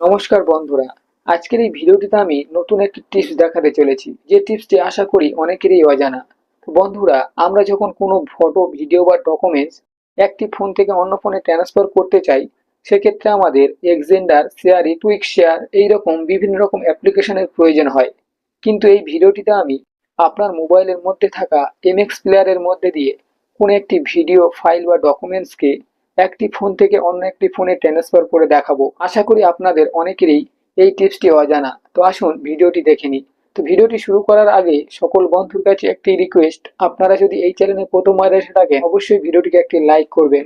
নমস্কার বন্ধুরা। আজকের এই ভিডিওটিতে আমি নতুন একটি টিপস দেখাতে চলেছি। যে টিপসটি আশা করি অনেকেরই অজানা। তো বন্ধুরা, আমরা যখন কোনো ফটো ভিডিও বা ডকুমেন্টস একটি ফোন থেকে অন্য ফোনে ট্রান্সফার করতে চাই, সেক্ষেত্রে আমাদের এক্সেন্ডার শেয়ারি টুইক শেয়ার এইরকম বিভিন্ন রকম অ্যাপ্লিকেশনের প্রয়োজন হয়। কিন্তু এই ভিডিওটিতে আমি আপনার মোবাইলের মধ্যে থাকা এমএক্স প্লেয়ারের মধ্যে দিয়ে কোনো একটি ভিডিও ফাইল বা ডকুমেন্টসকে একটি ফোন থেকে অন্য একটি ফোনে ট্রান্সফার করে দেখাবো। আশা করি আপনাদের অনেকেরই এই টিপসটি অজানা। তো আসুন ভিডিওটি দেখে নিই। তো ভিডিওটি শুরু করার আগে সকল বন্ধুর কাছে একটি রিকোয়েস্ট আপনারা যদি এই চ্যানেলে প্রথমবার এসে থাকেন, অবশ্যই ভিডিওটিকে একটি লাইক করবেন।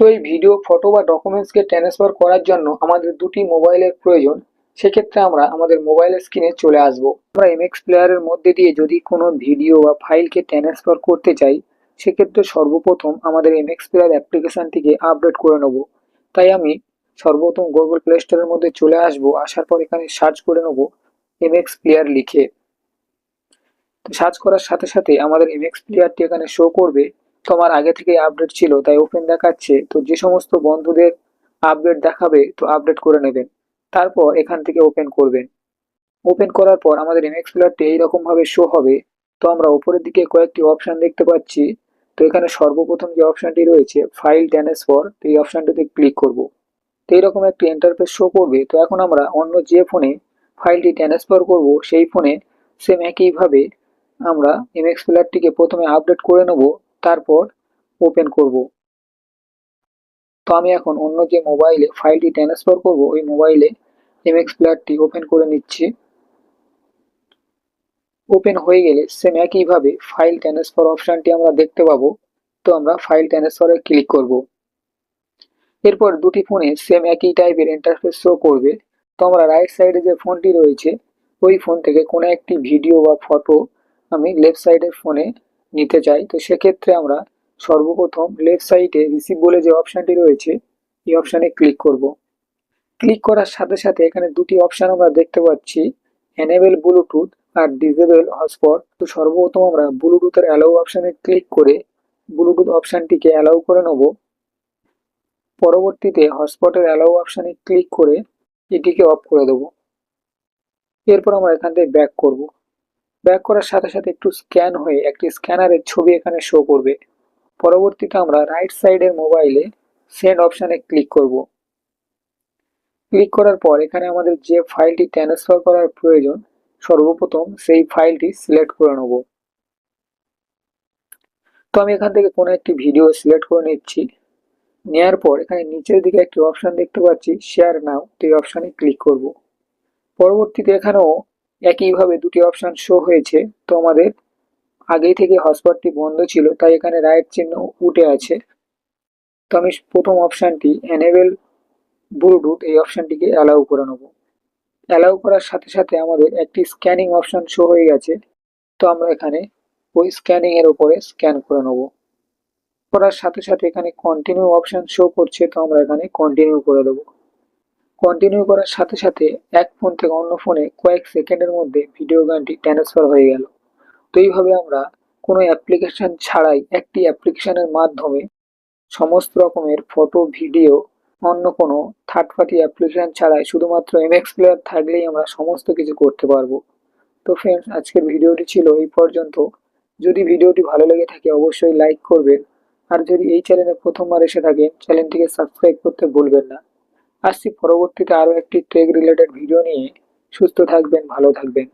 তো এই ভিডিও ফটো বা ডকুমেন্টসকে ট্রান্সফার করার জন্য আমাদের দুটি মোবাইলের প্রয়োজন। সেক্ষেত্রে আমরা আমাদের মোবাইলের স্ক্রিনে চলে আসব। আমরা এমএক্স প্লেয়ারের মধ্যে দিয়ে যদি কোনো ভিডিও বা ফাইলকে ট্রান্সফার করতে চাই সেক্ষেত্রে সর্বপ্রথম আমাদের এমএক্স প্লেয়ার অ্যাপ্লিকেশনটিকে আপডেট করে নেব। তাই আমি সর্বপ্রথম গুগল প্লে স্টোরের মধ্যে চলে আসব, আসার পর এখানে সার্চ করে নেব এমএক্স প্লেয়ার লিখে। তো সার্চ করার সাথে সাথে আমাদের এমএক্স প্লেয়ারটি এখানে শো করবে। তো আমার আগে থেকে আপডেট ছিল, তাই ওপেন দেখাচ্ছে। তো যে সমস্ত বন্ধুদের আপডেট দেখাবে, তো আপডেট করে নেবেন। তারপর এখান থেকে ওপেন করবেন। ওপেন করার পর আমাদের এমএক্স প্লেয়ারটি এইরকম ভাবে শো হবে। তো আমরা উপরের দিকে কয়েকটি অপশন দেখতে পাচ্ছি। তো এখানে সর্বপ্রথম যে অপশনটি রয়েছে ফাইল ট্রান্সফার তো এই অপশনটিতে ক্লিক করব। তো এইরকম একটি ইন্টারফেস শো করবে। তো এখন আমরা অন্য যে ফোনে ফাইলটি ট্রান্সফার করব, সেই ফোনে সেম একইভাবে আমরা এমএক্স প্লেয়ারটিকে প্রথমে আপডেট করে নেব, তারপর ওপেন করব। তো আমি এখন অন্য যে মোবাইলে ফাইলটি ট্রান্সফার করব, ওই মোবাইলে এমএক্স প্লেয়ারটি ওপেন করে নিচ্ছি। ওপেন হয়ে গেলে সেম একইভাবে ফাইল ট্রান্সফার অপশনটি আমরা দেখতে পাবো। তো আমরা ফাইল ট্রান্সফারে ক্লিক করব। এরপর দুটি ফোনে সেম একই টাইপের ইন্টারফেস শো করবে। তো আমরা রাইট সাইডে যে ফোনটি রয়েছে, ওই ফোন থেকে কোনো একটি ভিডিও বা ফটো আমি লেফট সাইডের ফোনে নিতে চাই। তো সেক্ষেত্রে আমরা সর্বপ্রথম লেফট সাইডে রিসিভ বলে যে অপশানটি রয়েছে, এই অপশানে ক্লিক করব। ক্লিক করার সাথে সাথে এখানে দুটি অপশান আমরা দেখতে পাচ্ছি। এনেবেল ব্লুটুথ আর ডিজেবল হটস্পট তো সর্বপ্রথম আমরা ব্লুটুথের অ্যালাউ অপশানে ক্লিক করে ব্লুটুথ অপশানটিকে অ্যালাউ করে নেব। পরবর্তীতে হটস্পটের অ্যালাউ অপশানে ক্লিক করে এটিকে অফ করে দেব। এরপর আমরা এখান থেকে ব্যাক করব। ব্যাক করার সাথে সাথে একটু স্ক্যান হয়ে একটি স্ক্যানারের ছবি এখানে শো করবে। পরবর্তীতে আমরা রাইট সাইডের মোবাইলে সেন্ড অপশানে ক্লিক করব। ক্লিক করার পর এখানে আমাদের যে ফাইলটি ট্রান্সফার করার প্রয়োজন সর্বপ্রথম সেই ফাইলটি সিলেক্ট করে নেব। তো আমি এখান থেকে কোনো একটি ভিডিও সিলেক্ট করে নিচ্ছি। নেওয়ার পর এখানে নিচের দিকে একটি অপশান দেখতে পাচ্ছি, শেয়ার নাও। তো এই অপশানে ক্লিক করব। পরবর্তীতে এখানেও একইভাবে দুটি অপশান শো হয়েছে। তো আমাদের আগেই থেকে হটস্পটটি বন্ধ ছিল, তাই এখানে রাইট চিহ্ন উঠে আছে। তো আমি প্রথম অপশানটি এনেবেল ব্লুটুথ এই অপশানটিকে অ্যালাউ করে নেব। অ্যালাউ করার সাথে সাথে আমাদের একটি স্ক্যানিং অপশান শো হয়ে গেছে। তো আমরা এখানে ওই স্ক্যানিং এর উপরে স্ক্যান করে নেব। করার সাথে সাথে এখানে কন্টিনিউ অপশান শো করছে, তো আমরা এখানে কন্টিনিউ করে দেবো। কন্টিনিউ করার সাথে সাথে এক ফোন থেকে অন্য ফোনে কয়েক সেকেন্ডের মধ্যে ভিডিও গানটি ট্রান্সফার হয়ে গেল। তো এইভাবে আমরা কোনো অ্যাপ্লিকেশন ছাড়াই একটি অ্যাপ্লিকেশনের মাধ্যমে সমস্ত রকমের ফটো ভিডিও অন্য কোনো থার্ড পার্টি অ্যাপ্লিকেশন ছাড়াই শুধুমাত্র এমএক্স প্লেয়ার থাকলেই আমরা সমস্ত কিছু করতে পারব। তো ফ্রেন্ডস আজকের ভিডিওটি ছিল এই পর্যন্ত। যদি ভিডিওটি ভালো লেগে থাকে অবশ্যই লাইক করবেন। আর যদি এই চ্যানেলে প্রথমবার এসে থাকেন চ্যানেলটিকে সাবস্ক্রাইব করতে ভুলবেন না। আসছি পরবর্তীতে আরও একটি টেক রিলেটেড ভিডিও নিয়ে। সুস্থ থাকবেন, ভালো থাকবেন।